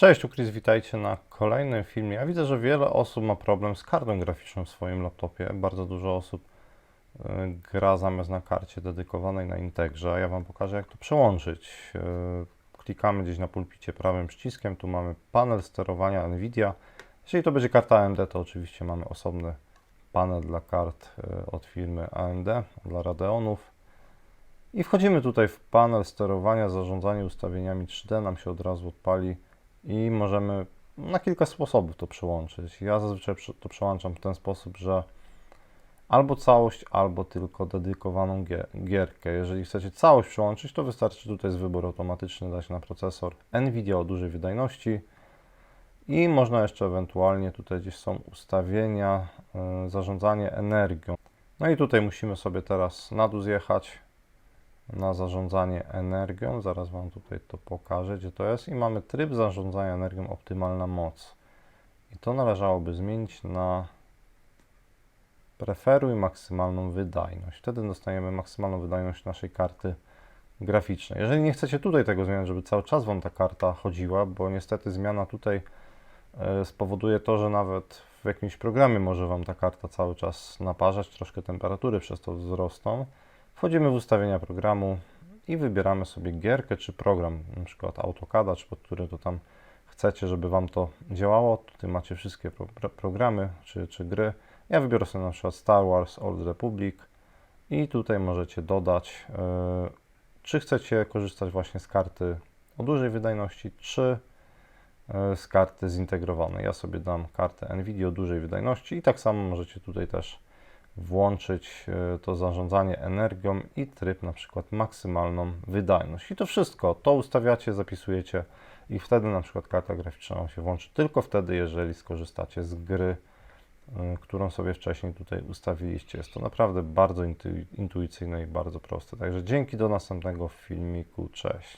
Cześć, tu Chris, witajcie na kolejnym filmie. Ja widzę, że wiele osób ma problem z kartą graficzną w swoim laptopie. Bardzo dużo osób y, gra zamiast na karcie dedykowanej na Integrze. Ja Wam pokażę, jak to przełączyć. Y, Klikamy gdzieś na pulpicie prawym przyciskiem, tu mamy panel sterowania NVIDIA. Jeżeli to będzie karta AMD, to oczywiście mamy osobny panel dla kart y, od firmy AMD, dla Radeonów. I wchodzimy tutaj w panel sterowania, zarządzanie ustawieniami 3D, nam się od razu odpali i możemy na kilka sposobów to przełączyć. Ja zazwyczaj to przełączam w ten sposób, że albo całość, albo tylko dedykowaną gie- gierkę. Jeżeli chcecie całość przełączyć, to wystarczy tutaj jest wybór automatyczny dać na procesor NVIDIA o dużej wydajności i można jeszcze ewentualnie, tutaj gdzieś są ustawienia, y, zarządzanie energią. No i tutaj musimy sobie teraz na dół zjechać na zarządzanie energią. Zaraz Wam tutaj to pokażę, gdzie to jest. I mamy tryb zarządzania energią optymalna moc. I to należałoby zmienić na preferuj maksymalną wydajność. Wtedy dostajemy maksymalną wydajność naszej karty graficznej. Jeżeli nie chcecie tutaj tego zmieniać, żeby cały czas Wam ta karta chodziła, bo niestety zmiana tutaj e, spowoduje to, że nawet w jakimś programie może Wam ta karta cały czas naparzać, troszkę temperatury przez to wzrosną. Wchodzimy w ustawienia programu i wybieramy sobie gierkę czy program, przykład AutoCADa, czy pod który to tam chcecie, żeby Wam to działało. Tutaj macie wszystkie pro, programy czy, czy gry. Ja wybiorę sobie na przykład Star Wars Old Republic i tutaj możecie dodać, yy, czy chcecie korzystać właśnie z karty o dużej wydajności, czy yy, z karty zintegrowanej. Ja sobie dam kartę NVIDIA o dużej wydajności i tak samo możecie tutaj też włączyć e, to zarządzanie energią i tryb na przykład maksymalną wydajność. I to wszystko, to ustawiacie, zapisujecie i wtedy na przykład karta graficzna się włączy tylko wtedy, jeżeli skorzystacie z gry, y, którą sobie wcześniej tutaj ustawiliście. Jest to naprawdę bardzo intu- intuicyjne i bardzo proste. Także dzięki do następnego filmiku. Cześć.